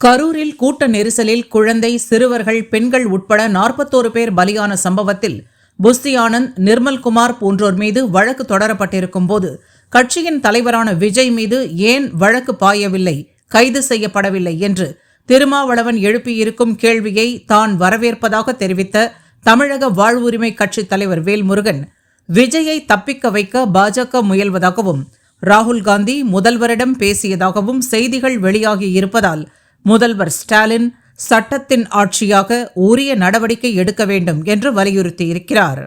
கரூரில் கூட்ட நெரிசலில் குழந்தை சிறுவர்கள் பெண்கள் உட்பட நாற்பத்தோரு பேர் பலியான சம்பவத்தில் புஸ்தி ஆனந்த் நிர்மல்குமார் போன்றோர் மீது வழக்கு தொடரப்பட்டிருக்கும் போது கட்சியின் தலைவரான விஜய் மீது ஏன் வழக்கு பாயவில்லை கைது செய்யப்படவில்லை என்று திருமாவளவன் எழுப்பியிருக்கும் கேள்வியை தான் வரவேற்பதாக தெரிவித்த தமிழக வாழ்வுரிமை கட்சித் தலைவர் வேல்முருகன் விஜயை தப்பிக்க வைக்க பாஜக முயல்வதாகவும் ராகுல் காந்தி முதல்வரிடம் பேசியதாகவும் செய்திகள் வெளியாகி இருப்பதால் முதல்வர் ஸ்டாலின் சட்டத்தின் ஆட்சியாக உரிய நடவடிக்கை எடுக்க வேண்டும் என்று வலியுறுத்தியிருக்கிறார்.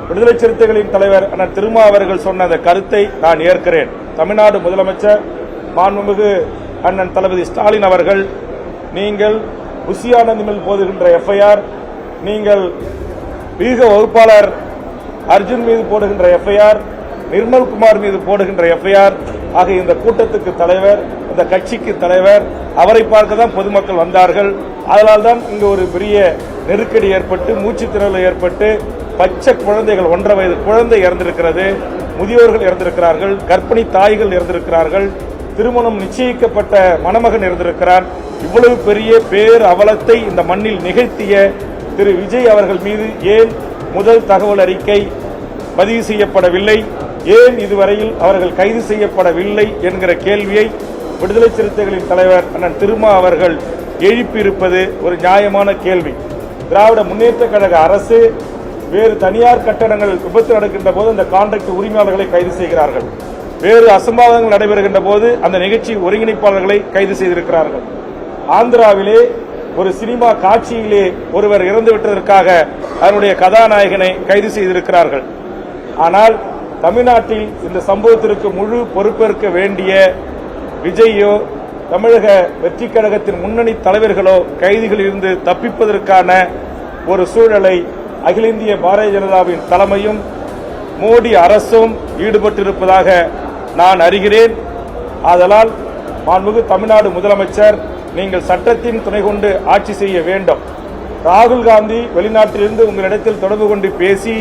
விடுதலை சிறுத்தைகளின் தலைவர் அண்ணன் திருமா அவர்கள் சொன்ன அந்த கருத்தை நான் ஏற்கிறேன். தமிழ்நாடு முதலமைச்சர் மாண்புமிகு அண்ணன் தளபதி ஸ்டாலின் அவர்கள் நீங்கள் புசியானந்த் மேல் போதுகின்ற எஃப்ஐஆர் நீங்கள் வீக வகுப்பாளர் அர்ஜுன் மீது போடுகின்ற எஃப்ஐஆர் நிர்மல்குமார் மீது போடுகின்ற எஃப்ஐஆர் ஆக இந்த கூட்டத்துக்கு தலைவர் இந்த கட்சிக்கு தலைவர் அவரை பார்க்க தான் பொதுமக்கள் வந்தார்கள். அதனால் தான் இங்கு ஒரு பெரிய நெருக்கடி ஏற்பட்டு மூச்சு திணறல் ஏற்பட்டு பச்சை குழந்தைகள் ஒன்றரை வயது குழந்தை இறந்திருக்கிறது. முதியோர்கள் இறந்திருக்கிறார்கள் கர்ப்பிணி தாய்கள் இறந்திருக்கிறார்கள் திருமணம் நிச்சயிக்கப்பட்ட மணமகன் இருந்திருக்கிறார் இவ்வளவு பெரிய பேர் அவலத்தை இந்த மண்ணில் நிகழ்த்திய திரு விஜய் அவர்கள் மீது ஏன் முதல் தகவல் அறிக்கை பதிவு செய்யப்படவில்லை? ஏன் இதுவரையில் அவர்கள் கைது செய்யப்படவில்லை என்கிற கேள்வியை விடுதலை சிறுத்தைகளின் தலைவர் அண்ணன் திருமா அவர்கள் எழுப்பியிருப்பது ஒரு நியாயமான கேள்வி. திராவிட முன்னேற்ற கழக அரசு வேறு தனியார் கட்டடங்கள் விபத்து நடக்கின்ற போது அந்த கான்ட்ராக்ட் உரிமையாளர்களை கைது செய்கிறார்கள். வேறு அசம்பாவிதங்கள் நடைபெறுகின்ற போது அந்த நிகழ்ச்சி ஒருங்கிணைப்பாளர்களை கைது செய்திருக்கிறார்கள். ஆந்திராவிலே ஒரு சினிமா காட்சியிலே ஒருவர் இறந்துவிட்டதற்காக அதனுடைய கதாநாயகனை கைது செய்திருக்கிறார்கள். ஆனால் தமிழ்நாட்டில் இந்த சம்பவத்திற்கு முழு பொறுப்பேற்க வேண்டிய விஜயோ தமிழக வெற்றி கழகத்தின் முன்னணி தலைவர்களோ கைதிகளில் இருந்து தப்பிப்பதற்கான ஒரு சூழலை அகில இந்திய பாரதிய ஜனதாவின் தலைமையும் மோடி அரசும் ஈடுபட்டிருப்பதாக நான் அறிகிறேன். ஆதலால் மாண்புமிகு தமிழ்நாடு முதலமைச்சர் நீங்கள் சட்டத்தின் துணை கொண்டு ஆட்சி செய்ய வேண்டும். ராகுல் காந்தி வெளிநாட்டிலிருந்து உங்களிடத்தில் தொடர்பு கொண்டு பேசி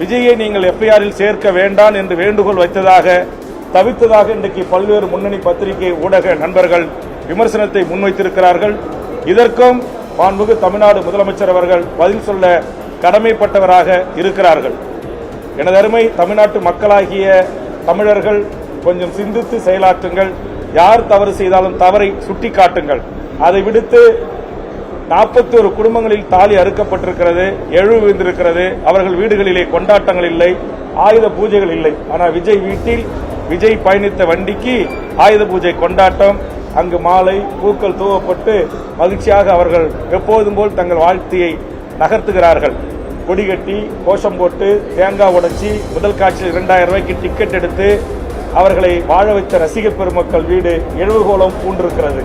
விஜயை நீங்கள் எஃப்ஐஆரில் சேர்க்க வேண்டாம் என்று வேண்டுகோள் வைத்ததாக தவித்ததாக இன்றைக்கு பல்வேறு முன்னணி பத்திரிகை ஊடக நண்பர்கள் விமர்சனத்தை முன்வைத்திருக்கிறார்கள். இதற்கும் மாண்புகு தமிழ்நாடு முதலமைச்சர் அவர்கள் பதில் சொல்ல கடமைப்பட்டவராக இருக்கிறார்கள். எனது அருமை தமிழ்நாட்டு மக்களாகிய தமிழர்கள் கொஞ்சம் சிந்தித்து செயலாற்றுங்கள். யார் தவறு செய்தாலும் தவறை சுட்டிக்காட்டுங்கள். அதை விடுத்து நாற்பத்தோரு குடும்பங்களில் தாலி அறுக்கப்பட்டிருக்கிறது எழுவு விழுந்திருக்கிறது அவர்கள் வீடுகளிலே கொண்டாட்டங்கள் இல்லை ஆயுத பூஜைகள் இல்லை. ஆனால் விஜய் வீட்டில் விஜய் பயணித்த வண்டிக்கு ஆயுத பூஜை கொண்டாட்டம் அங்கு மாலை பூக்கள் தூவப்பட்டு மகிழ்ச்சியாக அவர்கள் எப்போதும் போல் தங்கள் வாழ்த்தியை நகர்த்துகிறார்கள். கொடி கட்டி கோஷம் போட்டு தேங்காய் உடைச்சி முதல் காட்சியில் இரண்டாயிரம் ரூபாய்க்கு டிக்கெட் எடுத்து அவர்களை வாழ வைத்த ரசிகப் பெருமக்கள் வீடு எழுவுகோலம் பூண்டிருக்கிறது.